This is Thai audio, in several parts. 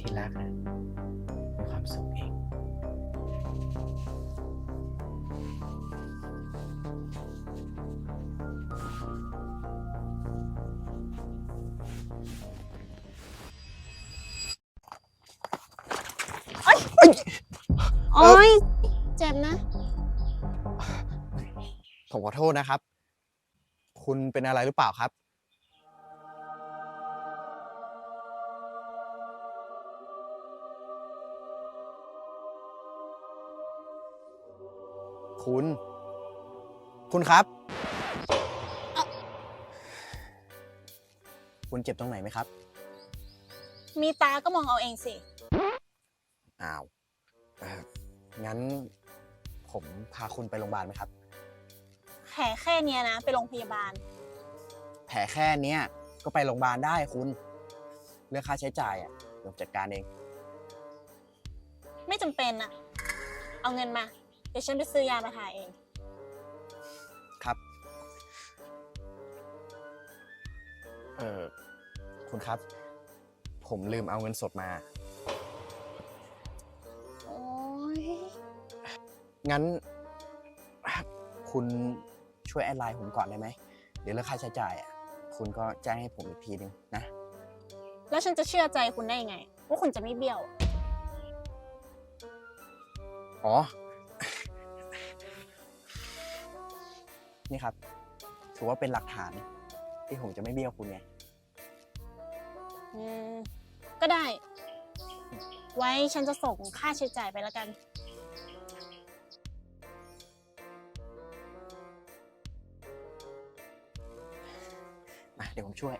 ที่รักนะมีความสุขเองโอ๊ยเจ็บนะ ผมขอโทษนะครับ คุณเป็นอะไรหรือเปล่าครับ คุณ คุณครับ คุณเจ็บตรงไหนไหมครับ มีตาก็มองเอาเองสิ อ้าวเอ่องั้นผมพาคุณไปโรงพยาบาลไหมครับ แผลแค่เนี้ยนะ ไปโรงพยาบาล แผลแค่เนี้ยก็ไปโรงพยาบาลได้คุณ เรื่องค่าใช้จ่ายอะเดี๋ยวผมจัดการเอง ไม่จำเป็นอะเอาเงินมา เดี๋ยวฉันไปซื้อยามาทาเอง ครับ เออคุณครับ ผมลืมเอาเงินสดมา โอ๊ยงั้น คุณช่วยแอดไลน์ผมก่อนได้ไหม เดี๋ยวเรื่องค่าใช้จ่ายอะคุณก็แจ้งให้ผมอีกทีนึงนะ แล้วฉันจะเชื่อใจคุณได้ยังไง ว่าคุณจะไม่เบี้ยว อ๋อ นี่ครับ ถือว่าเป็นหลักฐานที่ผมจะไม่เบี้ยวคุณไง อืมก็ได้ ไว้ฉันจะส่งค่าใช้จ่ายไปแล้วกัน มาเดี๋ยวผมช่วย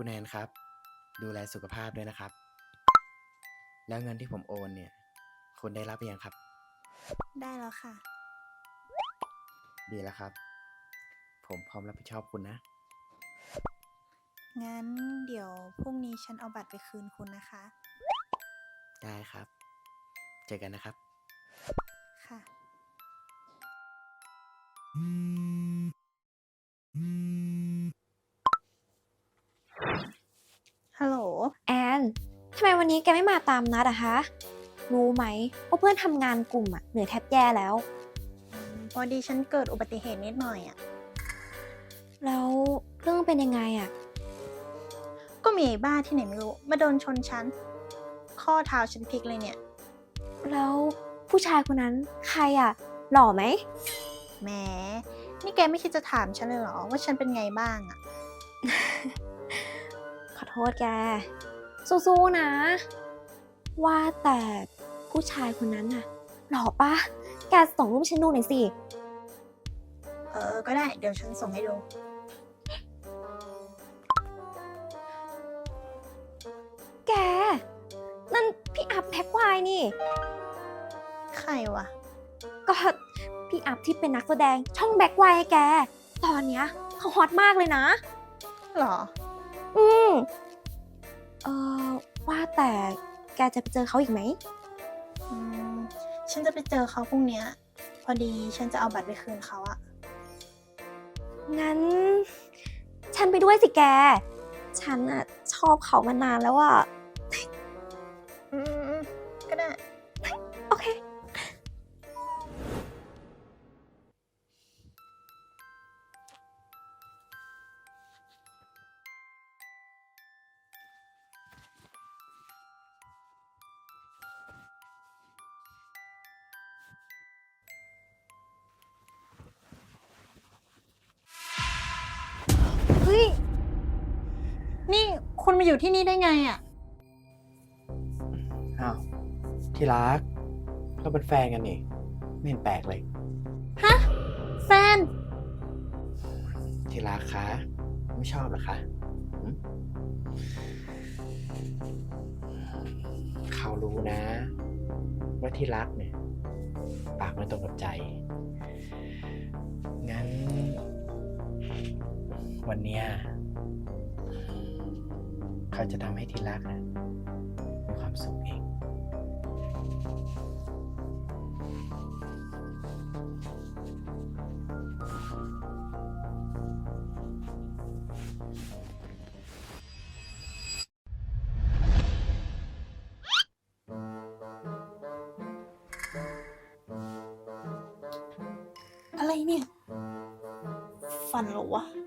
คุณแอนครับ ดูแลสุขภาพด้วยนะครับ แล้วเงินที่ผมโอนเนี่ยคุณได้รับหรือยังครับ ได้แล้วค่ะ ดีแล้วครับ ผมพร้อมรับผิดชอบคุณนะ งั้นเดี๋ยวพรุ่งนี้ฉันเอาบัตรไปคืนคุณนะคะ ได้ครับ เจอกันนะครับ ค่ะฮัลโหล แอน ทำไม วันนี้แกไม่มาตามนัดอะคะรู้ไหมว่าเพื่อนทำงานกลุ่มอะเหนื่อยแทบแย่แล้ว พอดีฉันเกิดอุบัติเหตุนิดหน่อยอะ่ะแล้วเรื่องเป็นยังไงอะก็มีไอ้บ้าที่ไหนไม่รู้ มาโดนชนฉัน ข้อเท้าฉันพลิกเลยเนี่ย แล้วผู้ชายคนนั้นใครอะหล่อไหมแหม นี่แกไม่คิดจะถามฉันเลยเหรอ ว่าฉันเป็นไงบ้างอะ่ะขอโทษแก สู้ๆนะ ว่าแต่ผู้ชายคนนั้นน่ะหล่อปะแกส่งรูปให้ฉันดูหน่อยสิ เออ ก็ได้ เดี๋ยวฉันส่งให้ดู แก นั่นพี่อัพแพ็กไวน์นี่ ใครวะ ก็พี่อัพที่เป็นนักแสดงช่องแบ็กไวน์ไงแก ตอนเนี้ยเขาฮอตมากเลยนะ หรอ อืม เออว่าแต่แกจะไปเจอเขาอีกไหม อืมฉันจะไปเจอเขาพรุ่งเนี้ย พอดีฉันจะเอาบัตรไปคืนเขาอะงั้น ฉันไปด้วยสิแก ฉันอะชอบเขามานานแล้วอะ อืมก็ได้ คุณมาอยู่ที่นี่ได้ไงอะอ้าวที่รักเราเป็นแฟนกันนี่ไม่เห็นแปลกเลย ฮะ แฟน ที่รักคะไม่ชอบเหรอคะหึเขารู้นะ ว่าที่รักเนี่ย ปากไม่ตรงกับใจ งั้น วันเนี้ย เขาจะทำให้ที่รักนะมีความสุขเอง อะไรเนี่ย ฝันหรอวะ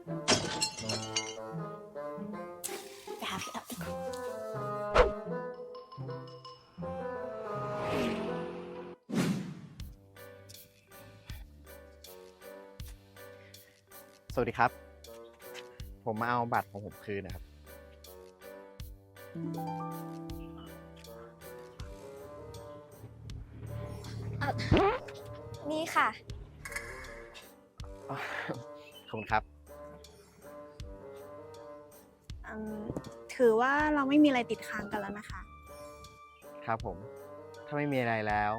สวัสดีครับ ผมมาเอาบัตรของผมคืนนะครับ นี่ค่ะ ขอบคุณครับ อืม ถือว่าเราไม่มีอะไรติดค้างกันแล้วนะคะ ครับผม ถ้าไม่มีอะไรแล้ว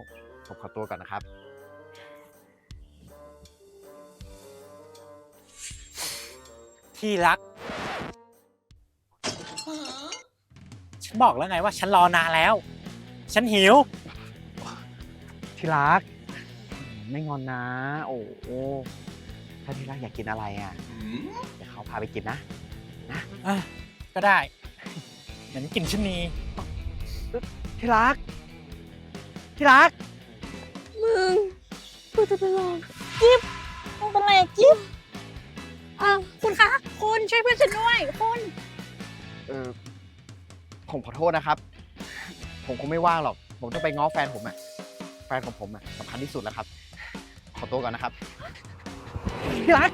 ผมขอตัวก่อนนะครับ ที่รัก ฉันบอกแล้วไงว่าฉันรอนานแล้ว ฉันหิว ที่รัก ไม่งอนนะ โอ้โอ้ถ้าที่รักอยากกินอะไรอะ เดี๋ยวเขาพาไปกินนะ อะก็ได้ เหมือนกลิ่นชะนีที่รัก ที่รัก มึงกูจะไปลองคุณเป็นไรอะกิ๊บอ้าวคุณคะ คุณช่วยเพื่อนฉันด้วย คุณ เออผมขอโทษนะครับ ผมคงไม่ว่างหรอก ผมต้องไปง้อแฟนผมอะแฟนของผมอะสำคัญที่สุดแล้วครับ ขอตัวก่อนนะครับ ที่รัก